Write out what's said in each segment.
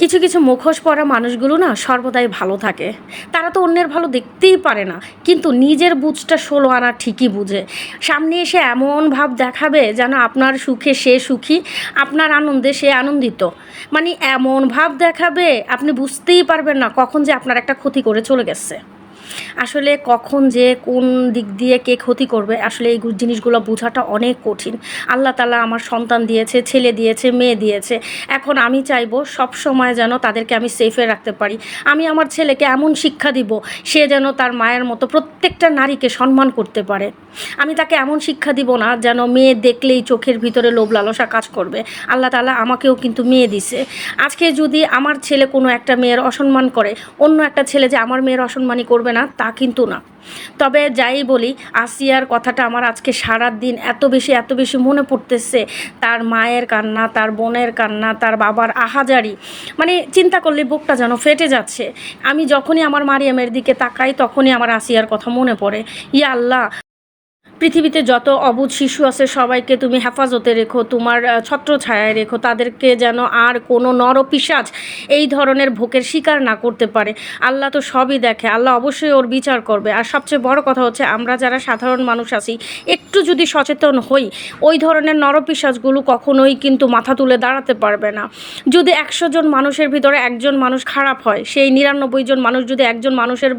কিছু কিছু মুখোশ পরা মানুষগুলো না সর্বদাই ভালো থাকে। তারা তো অন্যের ভালো দেখতেই পারে না, কিন্তু নিজের বুঝটা ষোলো আনা ঠিকই বুঝে। সামনে এসে এমন ভাব দেখাবে যেন আপনার সুখে সে সুখী, আপনার আনন্দে সে আনন্দিত। মানে এমন ভাব দেখাবে, আপনি বুঝতেই পারবেন না কখন যে আপনার একটা ক্ষতি করে চলে গেছে। আসলে কখন যে কোন দিক দিয়ে কে ক্ষতি করবে, আসলে এই জিনিসগুলো বোঝাটা অনেক কঠিন। আল্লাহ তালা আমার সন্তান দিয়েছে, ছেলে দিয়েছে, মেয়ে দিয়েছে। এখন আমি চাইব সব সময় যেন তাদেরকে আমি সেফে রাখতে পারি। আমি আমার ছেলেকে এমন শিক্ষা দিব, সে যেন তার মায়ের মতো প্রত্যেকটা নারীকে সম্মান করতে পারে। আমি তাকে এমন শিক্ষা দিব না যেন মেয়ে দেখলেই চোখের ভিতরে লোভ লালসা কাজ করবে। আল্লাহ তালা আমাকেও কিন্তু মেয়ে দিছে। আজকে যদি আমার ছেলে কোনো একটা মেয়ের অসম্মান করে, অন্য একটা ছেলে যে আমার মেয়ের অসম্মানই করবে না তা কিন্তু না। তবে যাই বলি, আসিয়ার কথাটা আমার আজকে সারা দিন এত বেশি এত বেশি মনে পড়তেছে। তার মায়ের কান্না, তার বোনের কান্না, তার বাবার আহাজারি। মানে চিন্তা করলে বুকটা যেন ফেটে যাচ্ছে। আমি যখনই আমার মারিয়ামের দিকে তাকাই, তখনই আমার আসিয়ার কথা মনে পড়ে। ইয়া আল্লাহ! পৃথিবীতে যত অবুধ শিশু আছে সবাইকে তুমি হেফাজতে রেখো তোমার আহ, ছত্রছায়ায় রেখো। তাদেরকে যেন আর কোনো নরপিসাজ এই ধরনের ভোকের শিকার না করতে পারে। আল্লাহ তো সবই দেখে আল্লাহ অবশ্যই ওর বিচার করবে। আর সবচেয়ে বড় কথা হচ্ছে আমরা যারা সাধারণ মানুষ আছি একটু যদি সচেতন হই ওই ধরনের নরপিসাজগুলো কখনোই কিন্তু মাথা তুলে দাঁড়াতে পারবে না। যদি একশো জন মানুষের ভিতরে একজন মানুষ খারাপ হয় সেই নিরানব্বই জন মানুষ যদি একজন মানুষের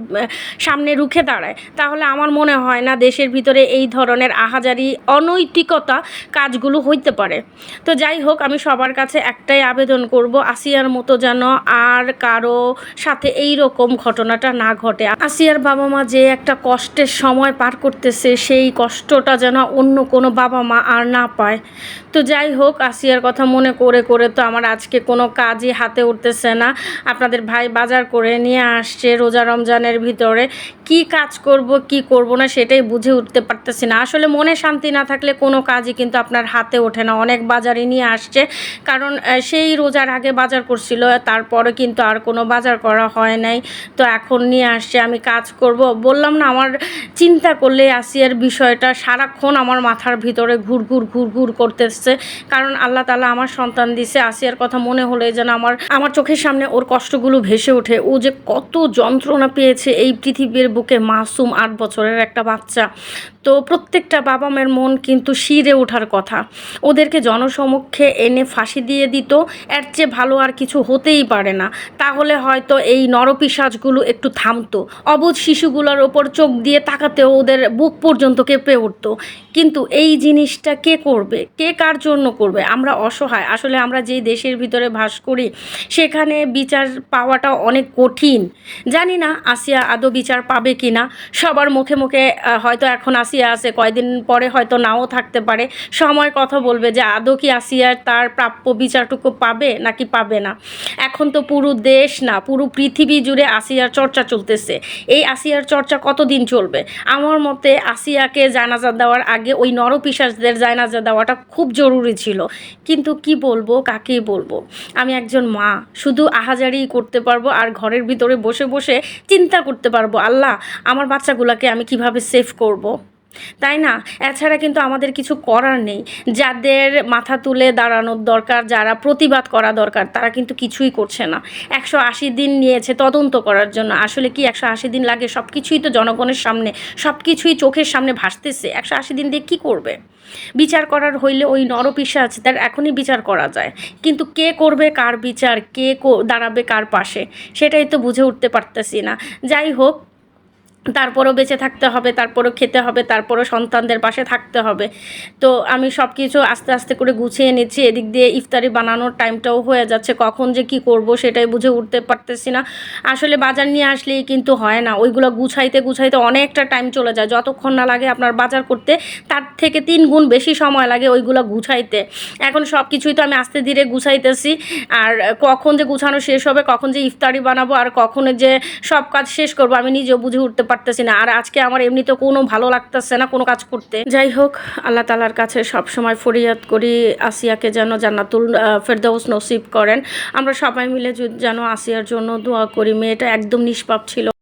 সামনে রুখে দাঁড়ায় তাহলে আমার মনে হয় না দেশের ভিতরে এই ধরনের আহাজারি, অনৈতিকতা কাজগুলো হইতে পারে। তো যাই হোক, আমি সবার কাছে একটাই আবেদন করব, আসিয়ার মতো যেন আর কারও সাথে এই রকম ঘটনাটা না ঘটে। আসিয়ার বাবা মা যে একটা কষ্টের সময় পার করতেছে, সেই কষ্টটা যেন অন্য কোনো বাবা মা আর না পায়। তো যাই হোক, আসিয়ার কথা মনে করে করে তো আমার আজকে কোনো কাজই হাতে উঠতেছে না। আপনাদের ভাই বাজার করে নিয়ে আসছে রোজা রমজানের ভিতরে। কি কাজ করব, কি করব না সেটাই বুঝে উঠতে পারতেছি না। আসলে মনে শান্তি না থাকলে কোনো কাজই কিন্তু আপনার হাতে ওঠে না। অনেক বাজারই নিয়ে আসছে। কারণ সেই রোজার আগে বাজার করছিল, তারপরে কিন্তু আর কোনো বাজার করা হয় নাই। তো এখন নিয়ে আসছে, আমি কাজ করব। বললাম না, আমার চিন্তা করলে আসিয়ার বিষয়টা সারাক্ষণ আমার মাথার ভিতরে ঘুর ঘুর ঘুর ঘুর করতেছে। কারণ আল্লাহ তালা আমার সন্তান দিছে, আসিয়ার কথা মনে হলে যেন আমার আমার চোখের সামনে ওর কষ্টগুলো ভেসে ওঠে। ও যে কত যন্ত্রণা পেয়েছে এই পৃথিবীর বুকে মাসুম আট বছরের একটা বাচ্চা। তো প্রত্যেকটা বাবা মায়ের মন কিন্তু শিরে ওঠার কথা। ওদেরকে জনসমক্ষে এনে ফাঁসি দিয়ে দিত, এর চেয়ে ভালো আর কিছু হতেই পারে না। তাহলে হয়তো এই নরপিসাজগুলো একটু থামতো। অবুধ শিশুগুলোর ওপর চোখ দিয়ে তাকাতেও ওদের বুক পর্যন্ত কেঁপে উঠতো। কিন্তু এই জিনিসটা কে করবে? কে কার জন্য করবে? আমরা অসহায়। আসলে আমরা যেই দেশের ভিতরে বাস করি, সেখানে বিচার পাওয়াটা অনেক কঠিন। জানি না, আসিয়া আদৌ বিচার পাবে কি না? সবার মুখে মুখে হয়তো এখন আসিয়া আছে, কয়দিন পরে হয়তো নাও থাকতে পারে। সময় কথা বলবে যে আদৌ কি আসিয়ার তার প্রাপ্য বিচারটুকু পাবে নাকি পাবে না? এখন তো পুরো দেশ না, পুরো পৃথিবী জুড়ে আসিয়ার চর্চা চলতেছে। এই আসিয়ার চর্চা কতদিন চলবে? আমার মতে আসিয়াকে জানাজা দেওয়ার আগে ওই নরপিসাসদের জানাজা দেওয়াটা খুব জরুরি ছিল। কিন্তু কি বলব, কাকে বলব? আমি একজন মা, শুধু আহাজারি করতে পারব আর ঘরের ভিতরে বসে বসে চিন্তা করতে পারব। আল্লাহ আমার বাচ্চাগুলোকে আমি কীভাবে সেভ করব। তাই না? এছাড়া কিন্তু আমাদের কিছু করার নেই। যাদের মাথা তুলে দাঁড়ানোর দরকার, যারা প্রতিবাদ করা দরকার, তারা কিন্তু কিছুই করছে না। একশো আশি দিন নিয়েছে তদন্ত করার জন্য। আসলে কি একশো আশি দিন লাগে? সব কিছুই তো জনগণের সামনে সব কিছুই চোখের সামনে ভাসতেছে। একশো আশি দিন দিয়ে কী করবে? বিচার করার হইলে ওই নরপিসা আছে তার এখনই বিচার করা যায়। কিন্তু কে করবে কার বিচার? কো- দাঁড়াবে কার পাশে? সেটাই তো বুঝে উঠতে পারতেছি না। যাই হোক তারপরও বেঁচে থাকতে হবে, তারপরও খেতে হবে, তারপরও সন্তানদের পাশে থাকতে হবে। তো আমি সব কিছু আস্তে আস্তে করে গুছিয়ে নিচ্ছি, এদিক দিয়ে ইফতারি বানানোর টাইমটাও হয়ে যাচ্ছে, কখন যে কি করব সেটাই বুঝে উঠতে পারতেছি না। আসলে বাজার নিয়ে আসলেই কিন্তু হয় না, ওইগুলো গুছাইতে গুছাইতে অনেকটা টাইম চলে যায়, যতক্ষণ না লাগে আপনার বাজার করতে, তার থেকে তিন গুণ বেশি সময় লাগে ওইগুলো গুছাইতে। এখন সব কিছুই তো আমি আস্তে ধীরে গুছাইতেছি, আর কখন যে গুছানো শেষ হবে, কখন যে ইফতারি বানাবো, আর কখন যে সব কাজ শেষ করব, আমি নিজেও বুঝে উঠতে পারতেছি না। আর আজকে আমার এমনিতে কোনো ভালো লাগতেছে না কোনো কাজ করতে। যাই হোক আল্লাহ তালার কাছে সব সময় ফরিয়াদ করি আসিয়াকে যেন জান্নাতুল আহ, ফেরদাউস নসিব করেন। আমরা সবাই মিলে যেন আসিয়ার জন্য দোয়া করি। মেয়েটা একদম নিষ্পাপ ছিল।